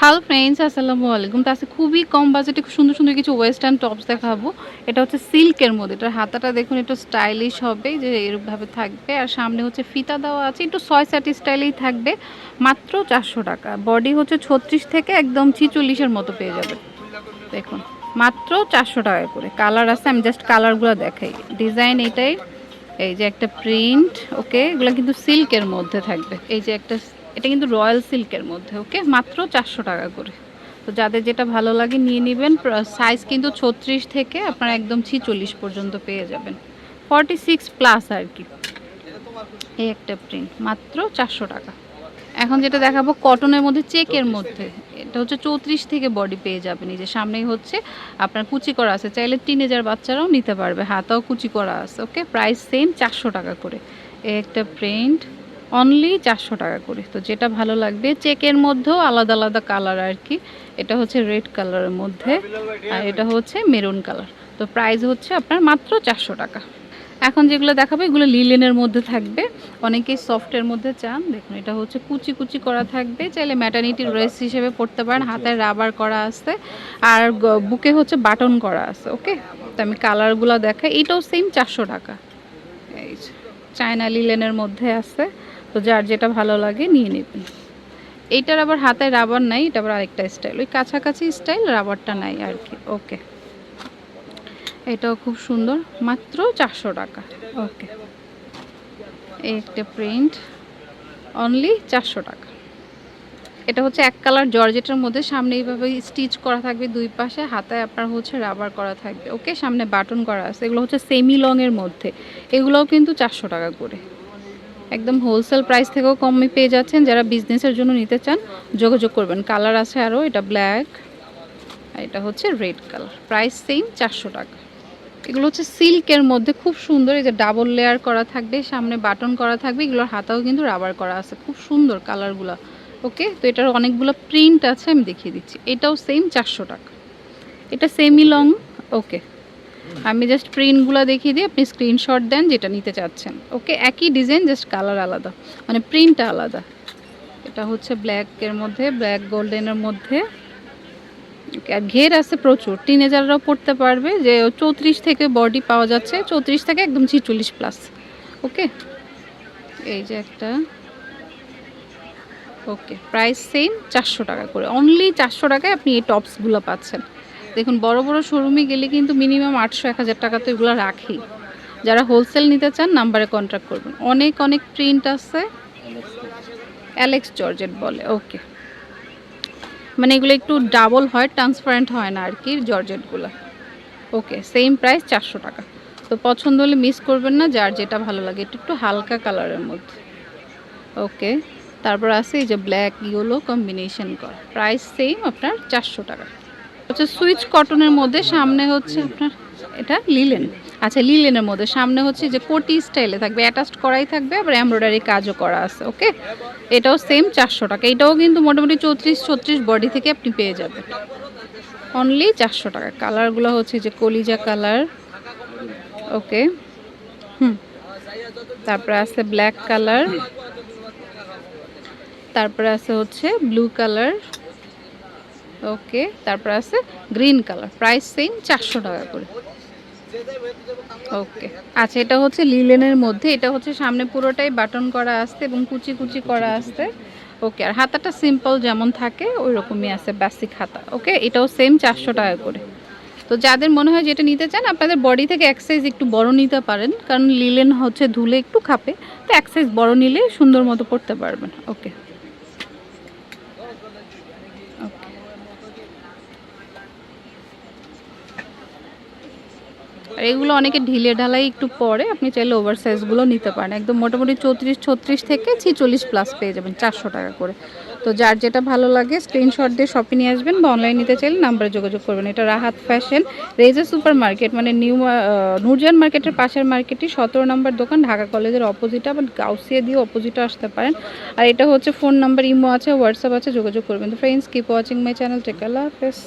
Hello friends আসসালামু আলাইকুম। তো আজকে খুবই কম বাজেটে খুব সুন্দর সুন্দর কিছু ওয়েস্টার্ন টপস দেখাবো। এটা হচ্ছে সিল্কের মধ্যে। এটার হাতাটা দেখুন, একটু স্টাইলিশ হবে, যে এরকমভাবে থাকবে। আর সামনে হচ্ছে ফিতা দেওয়া আছে, একটু ছয় সাটি স্টাইলেই থাকবে। মাত্র চারশো টাকা। বডি হচ্ছে ছত্রিশ থেকে একদম ছিচল্লিশের মতো পেয়ে যাবে। দেখুন, মাত্র চারশো টাকা করে। কালার আছে, আমি জাস্ট কালারগুলো দেখাই। ডিজাইন এটাই। এই যে একটা প্রিন্ট ওকে এগুলো কিন্তু সিল্কের মধ্যে থাকবে। এই যে একটা এটা কিন্তু রয়্যাল সিল্কের মধ্যে ওকে? মাত্র চারশো টাকা করে। তো যাদের যেটা ভালো লাগে নিয়ে নেবেন। সাইজ কিন্তু ছত্রিশ থেকে আপনারা একদম ছিচল্লিশ পর্যন্ত পেয়ে যাবেন। ফর্টি সিক্স প্লাস আর কি। এই একটা প্রিন্ট মাত্র চারশো টাকা। এখন যেটা দেখাবো কটনের মধ্যে চেকের মধ্যে। এটা হচ্ছে চৌত্রিশ থেকে বডি পেয়ে যাবেন। এই যে সামনেই হচ্ছে আপনার কুচি করা আছে। চাইলে টিনেজার বাচ্চারাও নিতে পারবে। হাতাও কুচি করা আছে ওকে? প্রাইস সেম চারশো টাকা করে। এই একটা প্রিন্ট অনলি চারশো টাকা করে। তো যেটা ভালো লাগবে, চেকের মধ্যেও আলাদা আলাদা কালার আর কি। এটা হচ্ছে রেড কালারের মধ্যে, আর এটা হচ্ছে মেরুন কালার তো প্রাইস হচ্ছে আপনার মাত্র চারশো টাকা। এখন যেগুলো দেখাবো, এগুলো লিলেনের মধ্যে থাকবে। অনেকেই সফটের মধ্যে চান। দেখুন, এটা হচ্ছে কুচি কুচি করা থাকবে। চাইলে ম্যাটার্নিটির ড্রেস হিসেবে পড়তে পারেন, হাতে রাবার করা আছে। আর বুকে হচ্ছে বাটন করা আছে, ওকে? তো আমি কালারগুলো দেখাই। এটাও সেম চারশো টাকা। এই চায়না লিলেনের মধ্যে আছে। তো যার যেটা ভালো লাগে নিয়ে নেবেন। এইটার আবার হাতে রাবার নাই, এটা আবার আরেকটা স্টাইল ওই কাছাকাছি স্টাইল রাবারটা নাই আর কি। ওকে এটাও খুব সুন্দর, মাত্র চারশো টাকা। ওকে এই একটা প্রিন্ট অনলি চারশো টাকা। এটা হচ্ছে এক কালার জর্জেটের মধ্যে, সামনে এইভাবে স্টিচ করা থাকবে দুই পাশে, হাতায় আপনার হচ্ছে রাবার করা থাকবে। ওকে সামনে বাটন করা আছে। এগুলো হচ্ছে সেমি লংয়ের মধ্যে। এগুলোও কিন্তু চারশো টাকা করে। একদম হোলসেল প্রাইস থেকেও কমই পেয়ে যাচ্ছেন। যারা বিজনেসের জন্য নিতে চান, যোগাযোগ করবেন। কালার আছে আরও এটা ব্ল্যাক আর এটা হচ্ছে রেড কালার প্রাইস সেম চারশো টাকা। এগুলো হচ্ছে সিল্কের মধ্যে খুব সুন্দর, এই যে ডাবল লেয়ার করা থাকবে, সামনে বাটন করা থাকবে, এগুলোর হাতাও কিন্তু রাবার করা আছে। খুব সুন্দর কালারগুলো ওকে তো এটার অনেকগুলো প্রিন্ট আছে, আমি দেখিয়ে দিচ্ছি। এটাও সেম চারশো টাকা। এটা সেমি লং ওকে আমি জাস্ট প্রিন্টগুলো দেখিয়ে দিই আপনি স্ক্রিনশট দেন যেটা নিতে চাচ্ছেন। ওকে? একই ডিজাইন জাস্ট কালার আলাদা। মানে প্রিন্টটা আলাদা। এটা হচ্ছে ব্ল্যাকের মধ্যে ব্ল্যাক গোল্ডেনের মধ্যে। আর ঘের আছে প্রচুর। টিনেজাররাও পড়তে পারবে যে চৌত্রিশ থেকে বডি পাওয়া যাচ্ছে। চৌত্রিশ থেকে একদম ছিচল্লিশ প্লাস ওকে? এই যে একটা। ওকে? প্রাইস সেম চারশো টাকা করে। অনলি চারশো টাকায় আপনি এই টপসগুলো পাচ্ছেন। দেখুন, বড় বড় শোরুমে গেলে কিন্তু মিনিমাম আটশো, এক হাজার টাকা তো এগুলো রাখি। যারা হোলসেল নিতে চান নাম্বারে কন্ট্যাক্ট করবেন। অনেক অনেক প্রিন্ট আছে। অ্যালেক্স জর্জেট বলে ওকে মানে এগুলো একটু ডাবল হয় ট্রান্সপারেন্ট হয় না আর কি জর্জেটগুলো ওকে সেম প্রাইস চারশো টাকা। তো পছন্দ হলে মিস করবেন না, যার যেটা ভালো লাগে, একটু একটু হালকা কালারের মধ্যে। ওকে তারপর আছে এই যে ব্ল্যাক ইয়েলো কম্বিনেশন করা। প্রাইস সেম আপনার চারশো টাকা। হচ্ছে সুইচ কটনের মধ্যে, সামনে হচ্ছে আপনার এটা লিলেন। আচ্ছা লিলেনের মধ্যে, সামনে হচ্ছে যে কোটি স্টাইলে থাকবে, অ্যাটাচড করাই থাকবে, আবার এমব্রয়ডারি কাজও করা আছে, ওকে? এটাও সেম চারশো টাকা, এটাও কিন্তু মোটামুটি চৌত্রিশ, ছত্রিশ বডি থেকে আপনি পেয়ে যাবেন। অনলি চারশো টাকা, কালারগুলো হচ্ছে যে কলিজা কালার, ওকে? হুম, তারপরে আছে ব্ল্যাক কালার, তারপরে আছে হচ্ছে ব্লু কালার। ওকে, তারপর আছে গ্রিন কালার, প্রাইস সেম চারশো টাকা করে। ওকে আচ্ছা এটা হচ্ছে লিলেনের মধ্যে, এটা হচ্ছে সামনে পুরোটাই বাটন করা আসতে এবং কুচি কুচি করা আসতে ওকে, আর হাতাটা সিম্পল যেমন থাকে ওই রকমই আছে বেসিক হাতা। ওকে, এটাও সেম চারশো টাকা করে। তো যাদের মনে হয় যেটা নিতে চান, আপনাদের বডি থেকে এক সাইজ একটু বড় নিতে পারেন, কারণ লিলেন হচ্ছে ধুলে একটু খাপে, তো এক সাইজ বড় নিলে সুন্দর মতো পড়তে পারবেন। ওকে ওকে। আর এগুলো অনেকে ঢিলে ঢালাই একটু পরে, আপনি চাইলে ওভার সাইজগুলো নিতে পারেন। একদম মোটামুটি চৌত্রিশ, ছত্রিশ থেকে ছিচল্লিশ প্লাস পেয়ে যাবেন চারশো টাকা করে। তো যার যেটা ভালো লাগে স্ক্রিনশট দিয়ে শপে নিয়ে আসবেন বা অনলাইন নিতে চাইলে নাম্বারে যোগাযোগ করবেন। এটা রাহাত ফ্যাশন রেজার সুপার মার্কেট মানে নিউ নুরজান মার্কেটের পাশের মার্কেটই সতেরো নম্বর দোকান, ঢাকা কলেজের অপোজিটে আবার গাউসিয়া দিয়ে অপোজিটে আসতে পারেন। আর এটা হচ্ছে ফোন নাম্বার ইমো আছে হোয়াটসঅ্যাপ আছে, যোগাযোগ করবেন। তো friends keep watching my channel take আল্লাহ হাফেজ।